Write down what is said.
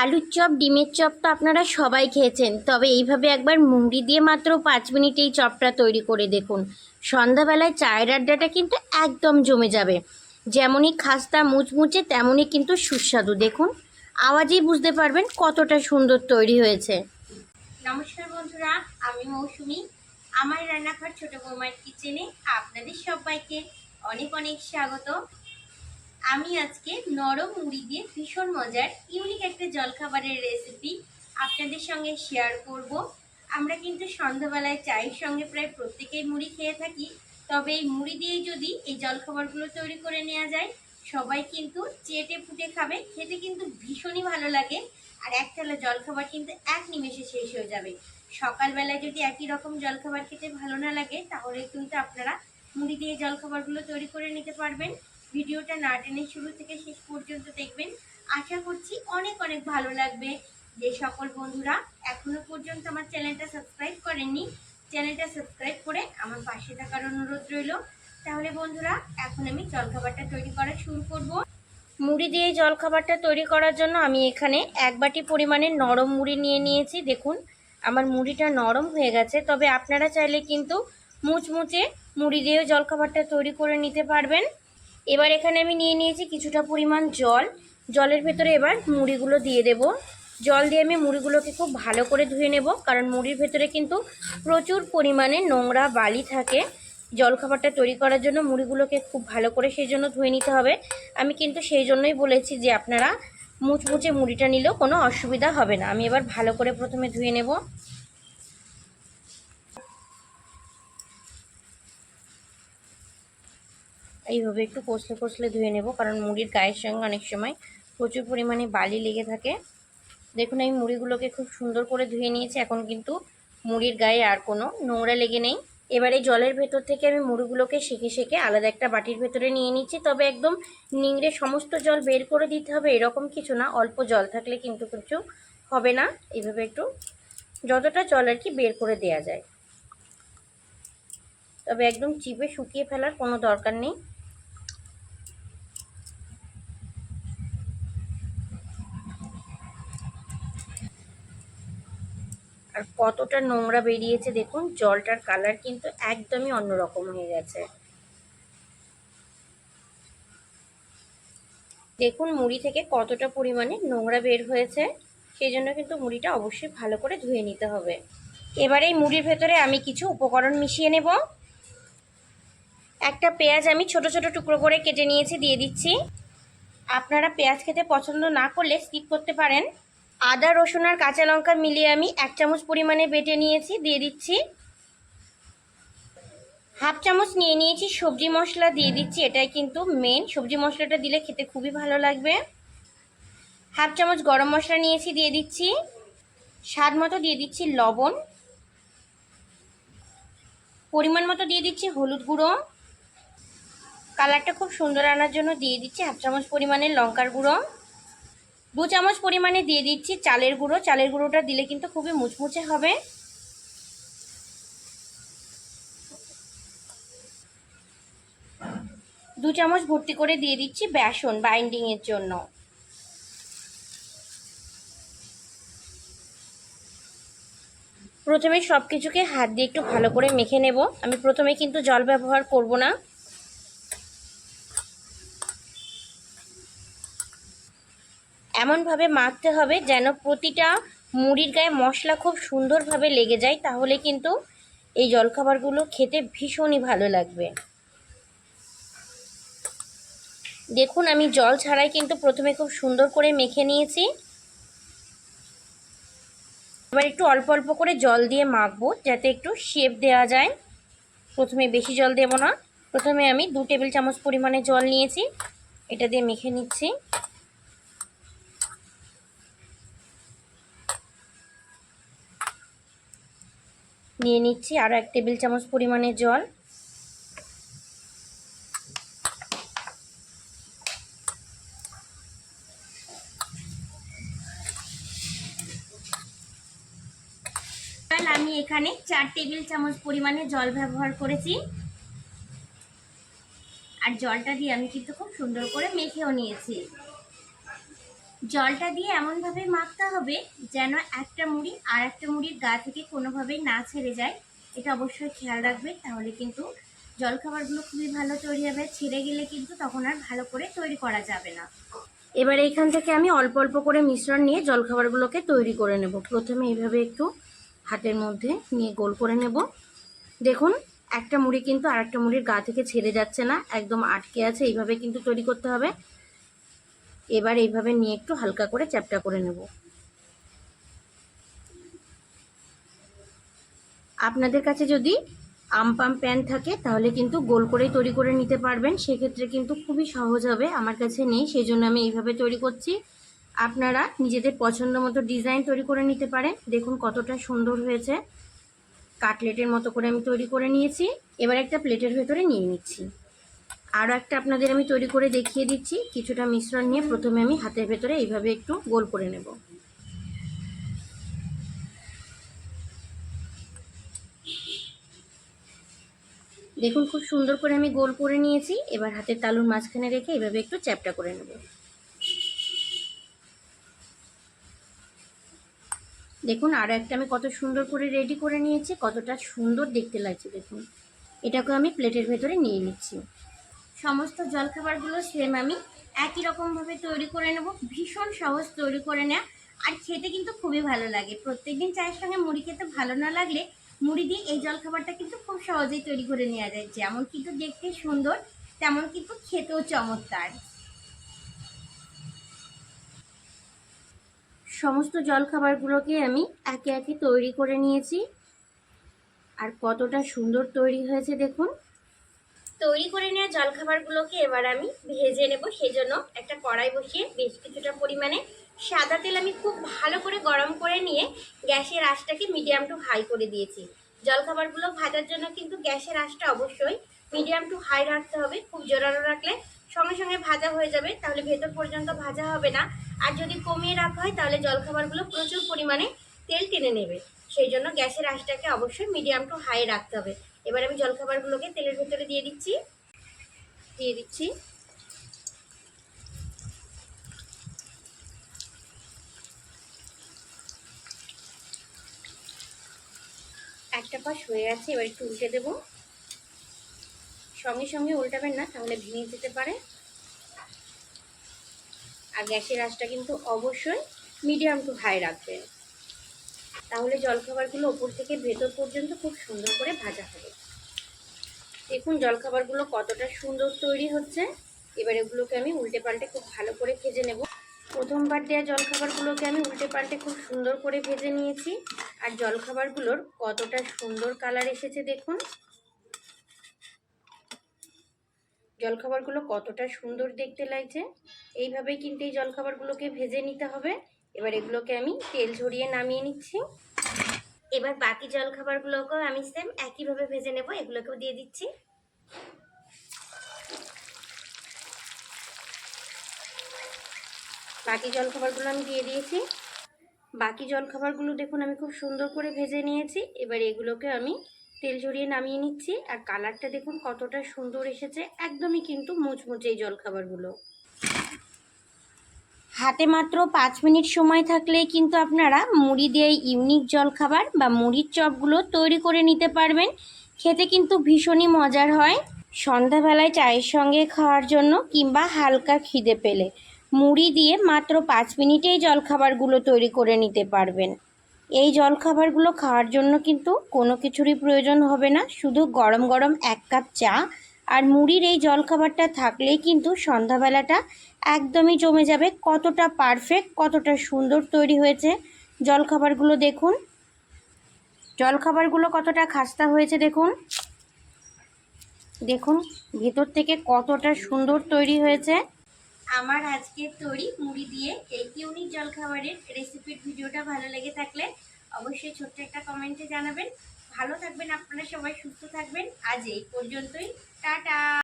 আলুর চপ, ডিমের চপ তো আপনারা সবাই খেয়েছেন। তবে এইভাবে একবার মুড়ি দিয়ে মাত্র পাঁচ মিনিটে এই চপটা তৈরি করে দেখুন। সন্ধ্যাবেলায় চায়ের আড্ডাটা কিন্তু একদম জমে যাবে। যেমনই খাস্তা মুচমুচে, তেমনই কিন্তু সুস্বাদু। দেখুন, আওয়াজেই বুঝতে পারবেন কতটা সুন্দর তৈরি হয়েছে। নমস্কার বন্ধুরা, আমি মৌসুমি। আমার রান্নাঘর ছোট বৌমার কিচেনে আপনাদের সবাইকে অনেক অনেক স্বাগত। আমি আজকে নরম মুড়ি দিয়ে ভীষণ মজার ইউনিক একটা জলখাবারের রেসিপি আপনাদের সঙ্গে শেয়ার করব। আমরা কিন্তু সন্ধ্যাবেলায় চায়ের সঙ্গে প্রায় প্রত্যেকেই মুড়ি খেয়ে থাকি, তবে এই মুড়ি দিয়ে যদি এই জলখাবারগুলো তৈরি করে নেওয়া যায়, সবাই কিন্তু চেটে ফুটে খাবে, খেতে কিন্তু ভীষণই ভালো লাগে, আর এক থালা জলখাবার কিন্তু এক নিমেষে শেষ হয়ে যাবে। সকালবেলায় যদি একই রকম জলখাবার খেতে ভালো না লাগে, তাহলে কিন্তু আপনারা মুড়ি দিয়ে জলখাবারগুলো তৈরি করে নিতে পারবেন। ভিডিওটা না টেনে শুরু থেকে শেষ পর্যন্ত দেখবেন। আশা করছি অনেক অনেক ভালো লাগবে। যে সকল বন্ধুরা এখনও পর্যন্ত আমার চ্যানেলটা সাবস্ক্রাইব করেননি, চ্যানেলটা সাবস্ক্রাইব করে আমার পাশে থাকার অনুরোধ রইল। তাহলে বন্ধুরা, এখন আমি জলখাবারটা তৈরি করা শুরু করব। মুড়ি দিয়ে জলখাবারটা তৈরি করার জন্য আমি এখানে এক বাটি পরিমাণে নরম মুড়ি নিয়ে নিয়েছি। দেখুন, আমার মুড়িটা নরম হয়ে গেছে। তবে আপনারা চাইলে কিন্তু মুচমুচে মুড়ি দিয়েও জলখাবারটা তৈরি করে নিতে পারবেন। এবার এখানে আমি নিয়ে নিয়েছি কিছুটা পরিমাণ জল। জলের ভেতরে এবার মুড়িগুলো দিয়ে দেব। জল দিয়ে আমি মুড়িগুলোকে খুব ভালো করে ধুয়ে নেব, কারণ মুড়ির ভেতরে কিন্তু প্রচুর পরিমাণে নোংরা বালি থাকে। জলখাবারটা তৈরি করার জন্য মুড়িগুলোকে খুব ভালো করে সেই জন্য ধুয়ে নিতে হবে। আমি কিন্তু সেই জন্যই বলেছি যে আপনারা মুচমুচে মুড়িটা নিলেও কোনো অসুবিধা হবে না। আমি এবার ভালো করে প্রথমে ধুয়ে নেব। এইভাবে একটু কষলে কষলে ধুয়ে নেব, কারণ মুড়ির গায়ের সঙ্গে অনেক সময় প্রচুর পরিমাণে বালি লেগে থাকে। দেখুন আমি মুড়িগুলোকে খুব সুন্দর করে ধুয়ে নিয়েছি। এখন কিন্তু মুড়ির গায়ে আর কোনো নোংরা লেগে নেই। এবারে জলের ভেতর থেকে আমি মুড়িগুলোকে শেখে শেখে আলাদা একটা বাটির ভেতরে নিয়ে নিচ্ছি। তবে একদম নিংড়ে সমস্ত জল বের করে দিতে হবে, এরকম কিছু না। অল্প জল থাকলে কিন্তু কিছু হবে না। এইভাবে একটু যতটা জল আর কি বের করে দেয়া যায়। তবে একদম চিপে শুকিয়ে ফেলার কোনো দরকার নেই। আর কতটা নোংরা বেরিয়েছে দেখুন, জলটার কালার কিন্তু একদমই অন্যরকম হয়ে গেছে। দেখুন, মুড়ি থেকে কতটা পরিমাণে নোংরা বের হয়েছে, সেই জন্য কিন্তু মুড়িটা অবশ্যই ভালো করে ধুয়ে নিতে হবে। এবারে এই মুড়ির ভেতরে আমি কিছু উপকরণ মিশিয়ে নেব। একটা পেঁয়াজ আমি ছোট ছোট টুকরো করে কেটে নিয়েছি, দিয়ে দিচ্ছি। আপনারা পেঁয়াজ খেতে পছন্দ না করলে স্কিপ করতে পারেন। আদা, রসুন আর কাঁচা লঙ্কা মিলিয়ে আমি এক চামচ পরিমাণে বেটে নিয়েছি, দিয়ে দিচ্ছি। হাফ চামচ নিয়ে নিয়েছি সবজি মশলা, দিয়ে দিচ্ছি, এটাই কিন্তু মেন সবজি মশলাটা দিলে খেতে খুবই ভালো লাগবে। হাফ চামচ গরম মশলা নিয়েছি, দিয়ে দিচ্ছি। স্বাদ মতো দিয়ে দিচ্ছি লবণ। পরিমাণ মতো দিয়ে দিচ্ছি হলুদ গুঁড়ো। কালারটা খুব সুন্দর আনার জন্য দিয়ে দিচ্ছি হাফ চামচ পরিমাণে লঙ্কার গুঁড়ো। দু চামচ পরিমাণে দিয়ে দিচ্ছি চালের গুঁড়ো। চালের গুঁড়োটা দিলে কিন্তু খুবই মুচমুচে হবে। দু চামচ ভর্তি করে দিয়ে দিচ্ছি বেসন বাইন্ডিংয়ের জন্য। প্রথমে সব কিছুকে হাত দিয়ে একটু ভালো করে মেখে নেব। আমি প্রথমে কিন্তু জল ব্যবহার করব না। এমনভাবে মাখতে হবে যেন প্রতিটা মুড়ির গায়ে মশলা খুব সুন্দরভাবে লেগে যায়, তাহলে কিন্তু এই জলখাবারগুলো খেতে ভীষণই ভালো লাগবে। দেখুন, আমি জল ছাড়াই কিন্তু প্রথমে খুব সুন্দর করে মেখে নিয়েছি। এবার একটু অল্প অল্প করে জল দিয়ে মাখবো, যাতে একটু শেপ দেওয়া যায়। প্রথমে বেশি জল দেব না। প্রথমে আমি দু টেবিল চামচ পরিমাণে জল নিয়েছি। এটা দিয়ে মেখে নিচ্ছি। নিয়ে নিচ্ছি। আরও এক টেবিল চামচ পরিমাণে জল। আমি এখানে চার টেবিল চামচ পরিমাণে জল ব্যবহার করেছি। আর জলটা দিয়ে আমি কিন্তু খুব সুন্দর করে মেখেও নিয়েছি। জলটা দিয়ে এমনভাবে মাখতে হবে যেন একটা মুড়ি আর একটা মুড়ির গা থেকে কোনোভাবেই না ছেড়ে যায়। এটা অবশ্যই খেয়াল রাখবে, তাহলে কিন্তু জলখাবারগুলো খুবই ভালো তৈরি হবে। ছেড়ে গেলে কিন্তু তখন আর ভালো করে তৈরি করা যাবে না। এবার এইখান থেকে আমি অল্প অল্প করে মিশ্রণ নিয়ে জলখাবারগুলোকে তৈরি করে নেব। প্রথমে এইভাবে একটু হাতের মধ্যে নিয়ে গোল করে নেব। দেখুন, একটা মুড়ি কিন্তু আর একটা মুড়ির গা থেকে ছেড়ে যাচ্ছে না, একদম আটকে আছে। এইভাবে কিন্তু তৈরি করতে হবে। এবার এইভাবে নিয়ে একটু হালকা করে চ্যাপটা করে নেব। আপনাদের কাছে যদি আমপাম প্যান থাকে, তাহলে কিন্তু গোল করেই তৈরি করে নিতে পারবেন। সেক্ষেত্রে কিন্তু খুবই সহজ হবে, আমার কাছে নেই সেই জন্য আমি এইভাবে তৈরি করছি। আপনারা নিজেদের পছন্দ মতো ডিজাইন তৈরি করে নিতে পারেন। দেখুন কতটা সুন্দর হয়েছে। কাটলেটের মতো করে আমি তৈরি করে নিয়েছি। এবার একটা প্লেটের ভেতরে নিয়ে নিচ্ছি। আরও একটা আপনাদের আমি তৈরি করে দেখিয়ে দিচ্ছি। কিছুটা মিশ্রণ নিয়ে প্রথমে আমি হাতের ভেতরে এইভাবে একটু গোল করে নেব। দেখুন, খুব সুন্দর করে আমি গোল করে নিয়েছি। এবার হাতের তালুর মাঝখানে রেখে এভাবে একটু চ্যাপটা করে নেব। দেখুন আরও একটা আমি কত সুন্দর করে রেডি করে নিয়েছি। কতটা সুন্দর দেখতে লাগছে, দেখুন। এটাকে আমি প্লেটের ভেতরে নিয়ে নিচ্ছি। সমস্ত জলখাবারগুলো সেম আমি একই রকমভাবে তৈরি করে নেব। ভীষণ সহজ তৈরি করে নেওয়া আর খেতে কিন্তু খুবই ভালো লাগে। প্রত্যেকদিন চায়ের সঙ্গে মুড়ি খেতে ভালো না লাগলে মুড়ি দিয়ে এই জলখাবারটা কিন্তু খুব সহজেই তৈরি করে নেওয়া যায়। যেমন কিন্তু দেখতে সুন্দর, তেমন কিন্তু খেতেও চমৎকার। সমস্ত জলখাবারগুলোকে আমি একে একে তৈরি করে নিয়েছি। আর কতটা সুন্দর তৈরি হয়েছে দেখুন। তৈরি করে নেওয়া জলখাবারগুলোকে এবার আমি ভেজে নেব। সেই জন্য একটা কড়াই বসিয়ে বেশ কিছুটা পরিমাণে সাদা তেল আমি খুব ভালো করে গরম করে নিয়ে গ্যাসের আঁচটাকে মিডিয়াম টু হাই করে দিয়েছি। জলখাবারগুলো ভাজার জন্য কিন্তু গ্যাসের আঁচটা অবশ্যই মিডিয়াম টু হাই রাখতে হবে। খুব জোরালো রাখলে সঙ্গে সঙ্গে ভাজা হয়ে যাবে, তাহলে ভেতর পর্যন্ত ভাজা হবে না। আর যদি কমিয়ে রাখা হয়, তাহলে জলখাবারগুলো প্রচুর পরিমাণে তেল টেনে নেবে। সেই জন্য গ্যাসের আঁচটাকে অবশ্যই মিডিয়াম টু হাই রাখতে হবে। এবার আমি জলখাবারগুলোকে তেলের ভেতরে দিয়ে দিচ্ছি। দিয়ে দিচ্ছি। একটা পাশ হয়ে গেছে, এবার একটু উল্টে দেব। সঙ্গে সঙ্গে উল্টাবেন না, তাহলে ভেঙে যেতে পারে। আর গ্যাসের আঁচটা কিন্তু অবশ্যই মিডিয়াম টু হাই রাখবেন। তাহলে জলখাবারগুলো ওপর থেকে ভেতর পর্যন্ত খুব সুন্দর করে ভাজা হবে। দেখুন জলখাবারগুলো কতটা সুন্দর তৈরি হচ্ছে। এবার এগুলোকে আমি উল্টে পাল্টে খুব ভালো করে ভেজে নেব। প্রথমবার দেওয়া জলখাবারগুলোকে আমি উল্টে পাল্টে খুব সুন্দর করে ভেজে নিয়েছি। আর জলখাবারগুলোর কতটা সুন্দর কালার এসেছে দেখুন। জলখাবারগুলো কতটা সুন্দর দেখতে লাগছে। এইভাবেই কিন্তু এই জলখাবারগুলোকে ভেজে নিতে হবে। এবার এগুলোকে আমি তেল ঝরিয়ে নামিয়ে নিচ্ছি। এবার বাকি জলখাবারগুলোকেও আমি সেম একইভাবে ভেজে নেব, এগুলোকেও দিয়ে দিচ্ছি। বাকি জলখাবারগুলো আমি দিয়ে দিয়েছি। বাকি জলখাবারগুলো দেখুন আমি খুব সুন্দর করে ভেজে নিয়েছি। এবার এগুলোকে আমি তেল ঝরিয়ে নামিয়ে নিচ্ছি। আর কালারটা দেখুন কতটা সুন্দর এসেছে, একদমই কিন্তু মুচমুচে এই জলখাবারগুলো। হাতে মাত্র পাঁচ মিনিট সময় থাকলেই কিন্তু আপনারা মুড়ি দিয়ে ইউনিক জলখাবার বা মুড়ির চপগুলো তৈরি করে নিতে পারবেন। খেতে কিন্তু ভীষণই মজার হয়। সন্ধ্যাবেলায় চায়ের সঙ্গে খাওয়ার জন্য কিংবা হালকা খিদে পেলে মুড়ি দিয়ে মাত্র পাঁচ মিনিটেই জলখাবারগুলো তৈরি করে নিতে পারবেন। এই জলখাবারগুলো খাওয়ার জন্য কিন্তু কোনো কিছুরই প্রয়োজন হবে না। শুধু গরম গরম এক কাপ চা আর মুড়ির এই জলখাবারটা থাকলেই কিন্তু সন্ধ্যাবেলাটা একদমই জমে যাবে। কতটা পারফেক্ট কতটা সুন্দর তৈরি হয়েছে জলখাবারগুলো দেখুন। জলখাবারগুলো কতটা খাস্তা হয়েছে দেখুন। দেখুন, ভেতর থেকে কতটা সুন্দর তৈরি হয়েছে। আমার আজকের তৈরি মুড়ি দিয়ে এই ইউনিক জলখাবারের রেসিপির ভিডিওটা ভালো লেগে থাকলে অবশ্যই ছোট্ট একটা কমেন্টে জানাবেন। ভালো থাকবেন আপনারা সবাই সুস্থ থাকবেন। আজ এই পর্যন্তই। টাটা!